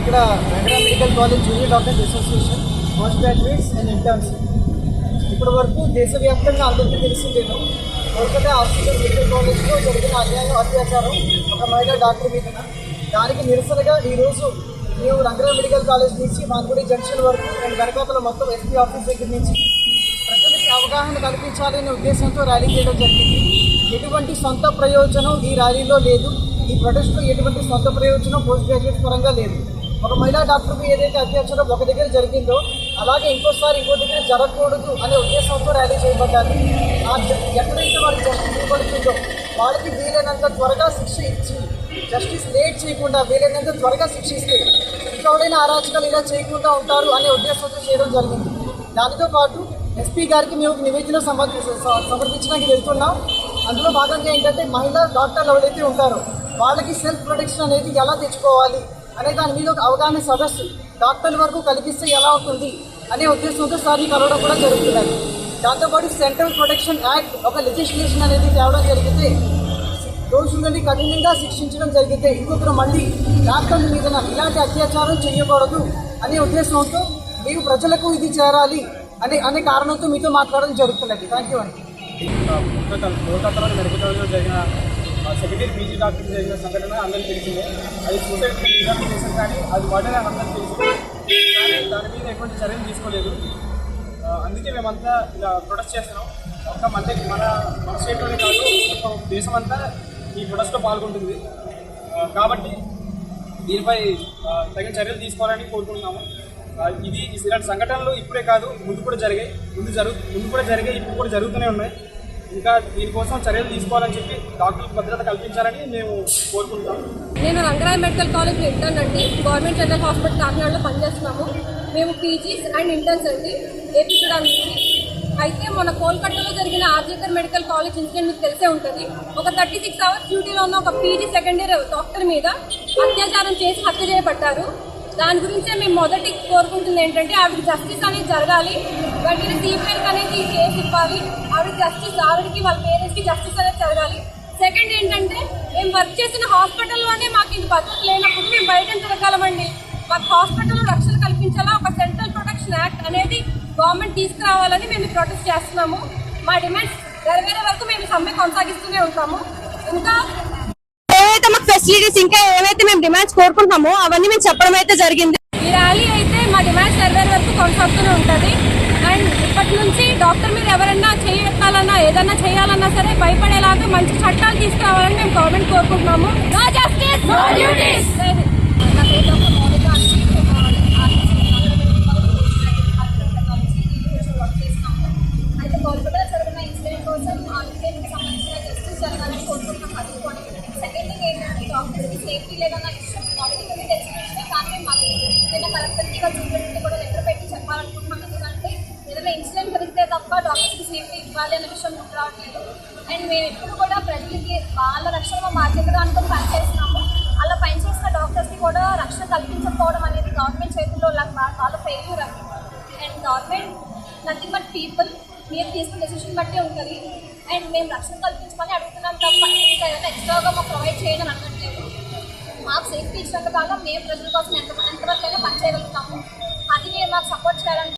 ఇక్కడ Angara medical college junior doctors association post graduates and interns. ఇప్పటి వరకు దేశవ్యాప్తంగా అందరికీ తెలిసిందేను కోల్కతా హాస్పిటల్ మెడికల్ కాలేజ్లో జరిగిన అన్యాయం అత్యాచారం ఒక మహిళా డాక్టర్ మీద. దానికి నిరసనగా ఈరోజు మేము రంగరావు మెడికల్ కాలేజ్ నుంచి మాన్గుడి జంక్షన్ వరకు అండ్ వెనకాతల మొత్తం ఎస్పీ ఆఫీస్ దగ్గర నుంచి ప్రజలకి అవగాహన కల్పించాలనే ఉద్దేశంతో ర్యాలీ చేయడం జరిగింది. ఎటువంటి సొంత ప్రయోజనం ఈ ర్యాలీలో లేదు. ఈ ప్రొటెస్ట్లో ఎటువంటి సొంత ప్రయోజనం పోస్ట్ గ్రాడ్యుయేట్ పరంగా లేదు. ఒక మహిళా డాక్టర్కి ఏదైతే అత్యాచారం ఒక దగ్గర జరిగిందో అలాగే ఇంకోసారి ఇంకో దగ్గర జరగకూడదు అనే ఉద్దేశంతో ర్యాలీ చేయబడ్డారు. ఎక్కడైతే వారికి జస్టిస్ ఇవ్వబడుతుందో వాళ్ళకి వీలైనంత త్వరగా శిక్ష ఇచ్చి జస్టిస్ లేట్ చేయకుండా వీలైనంత త్వరగా శిక్షిస్తే ఇంకెవడైనా అరాచకాలు ఇలా చేయకుండా ఉంటారు అనే ఉద్దేశంతో చేయడం జరిగింది. దానితో పాటు ఎస్పీ గారికి మేము ఒక నివేదిక సమర్పించడానికి వెళ్తున్నాం. అందులో భాగంగా ఏంటంటే మహిళా డాక్టర్లు ఎవరైతే ఉంటారో వాళ్ళకి సెల్ఫ్ ప్రొటెక్షన్ అనేది ఎలా తెచ్చుకోవాలి? అనే దాని మీద ఒక అవగాహన సదస్సు డాక్టర్ల వరకు కల్పిస్తే ఎలా అవుతుంది అనే ఉద్దేశంతో సార్ కలవడం కూడా జరుగుతున్నది దాంతోపాటు సెంట్రల్ ప్రొటెక్షన్ యాక్ట్ ఒక లెజిస్లేషన్ అనేది తేవడం జరిగితే దోషులని కఠినంగా శిక్షించడం జరిగితే ఇంకొకరు మళ్ళీ డాక్టర్ల మీద ఇలాంటి అత్యాచారం చేయకూడదు అనే ఉద్దేశంతో మీకు ప్రజలకు ఇది చేరాలి అనే అనే కారణంతో మీతో మాట్లాడడం జరుగుతున్నది థ్యాంక్ యూ అండి కోల్కతాలో జరిగిన సెక్రటరీ పీజీ డాక్టర్ చేసిన సంఘటన అందరికీ తెలిసిందే. అది సూసైడ్ నిజాం చేశారు కానీ అది మర్డర్ అని అందరికీ తెలిసిందే. కానీ దాని మీద ఎటువంటి చర్యలు తీసుకోలేదు. అందుకే మేమంతా ఇలా ప్రొటెస్ట్ చేస్తున్నాం. ఒక్క మన మన మన స్టేట్లోనే కాదు మొత్తం దేశం అంతా ఈ ప్రొటెస్ట్లో పాల్గొంటుంది. కాబట్టి దీనిపై తగిన చర్యలు తీసుకోవాలని కోరుకుంటున్నాము. ఇది ఇలాంటి సంఘటనలు ఇప్పుడే కాదు ముందు కూడా జరిగాయి. ముందు జరుగు ముందు కూడా జరిగాయి ఇప్పుడు కూడా జరుగుతూనే ఉన్నాయి. ఇంకా దీనికోసం చర్యలు తీసుకోవాలని చెప్పి డాక్టర్లకు భద్రత కల్పించాలని మేము కోరుకుంటాం నేను రంగరాయ మెడికల్ కాలేజ్లో ఇంటర్న్ అండి. గవర్నమెంట్ జనరల్ హాస్పిటల్ కాకినాడలో పనిచేస్తున్నాము. మేము పీజీస్ అండ్ ఇంటర్న్స్ అండి. ఏపీ నుంచి అయితే మన కోల్కతాలో జరిగిన ఆర్జేకర్ మెడికల్ కాలేజ్ ఇన్సిడెంట్ మీకు తెలిసే ఉంటుంది. ఒక థర్టీ సిక్స్ అవర్స్ డ్యూటీలో ఉన్న ఒక పీజీ సెకండ్ ఇయర్ డాక్టర్ మీద అత్యాచారం చేసి హత్య చేయబడ్డారు. దాని గురించే మేము మొదటి కోరుకుంటుంది ఏంటంటే ఆవిడ జస్టిస్ అనేది జరగాలి. వెంటనే సిపిఎల్కి అనేది ఈ కేసు ఇవ్వాలి. ఆవిడ జస్టిస్ ఆవిడకి వాళ్ళ పేరెంట్స్కి జస్టిస్ అనేది జరగాలి. సెకండ్ ఏంటంటే మేము వర్క్ చేసిన హాస్పిటల్లోనే మాకు ఇది భద్రత లేనప్పుడు మేము బయట తిరగలమండి మాకు హాస్పిటల్లో రక్షణ కల్పించాలా? ఒక సెంట్రల్ ప్రొటెక్షన్ యాక్ట్ అనేది గవర్నమెంట్ తీసుకురావాలని మేము ప్రొటెస్ట్ చేస్తున్నాము. మా డిమాండ్స్ నెరవేరే వరకు మేము సమ్మె కొనసాగిస్తూనే ఉంటాము. ఇంకా ఫెసిలిటీస్ ఇంకా ఏవైతే మేము డిమాండ్స్ కోరుకుంటున్నామో అవన్నీ మేము చెప్పడం అయితే జరిగింది. ఈ ర్యాలీ అయితే మా డిమాండ్స్ నెరవేరే వరకు కొనసాగుతూనే ఉంటుంది. అండ్ ఇప్పటి నుంచి డాక్టర్ మీద ఎవరన్నా చేయి ఏదన్నా చేయాలన్నా సరే భయపడేలాగా మంచి చట్టాలు తీసుకురావాలని మేము గవర్నమెంట్ కోరుకుంటున్నాము. No justice no duties safety లేదన్న విషయం ఆల్రెడీ మీకు తెలిసిన విషయం కానీ మేము మళ్ళీ నిన్న కలెక్టర్కి చూపెట్టి కూడా లెటర్ పెట్టి చెప్పాలనుకుంటున్నాం. ఎందుకంటే ఏదైనా ఇన్సిడెంట్ జరిగితే తప్ప డాక్టర్స్కి సేఫ్టీ ఇవ్వాలి అనే విషయం గుర్తు రావట్లేదు. అండ్ మేము ఎప్పుడు కూడా ప్రజలకి వాళ్ళ రక్షణ మా బాధ్యతగా అనుకుని పనిచేస్తున్నాము. అలా పనిచేసిన డాక్టర్స్కి కూడా రక్షణ కల్పించకపోవడం అనేది గవర్నమెంట్ చేతుల్లో వాళ్ళ ఫెయిల్యూర్ అండి and government nothing but people మీరు తీసుకున్న డెసిషన్ బట్టి ఉంటుంది. అండ్ మేము రక్షణ కల్పించమని అడుగుతున్నాం తప్ప ఇంకా ఏదైనా ఎక్స్ట్రాగా మాకు ప్రొవైడ్ చేయండి సేఫ్టీ ఇచ్చినంత కాలం మేము ప్రజల కోసం ఎంత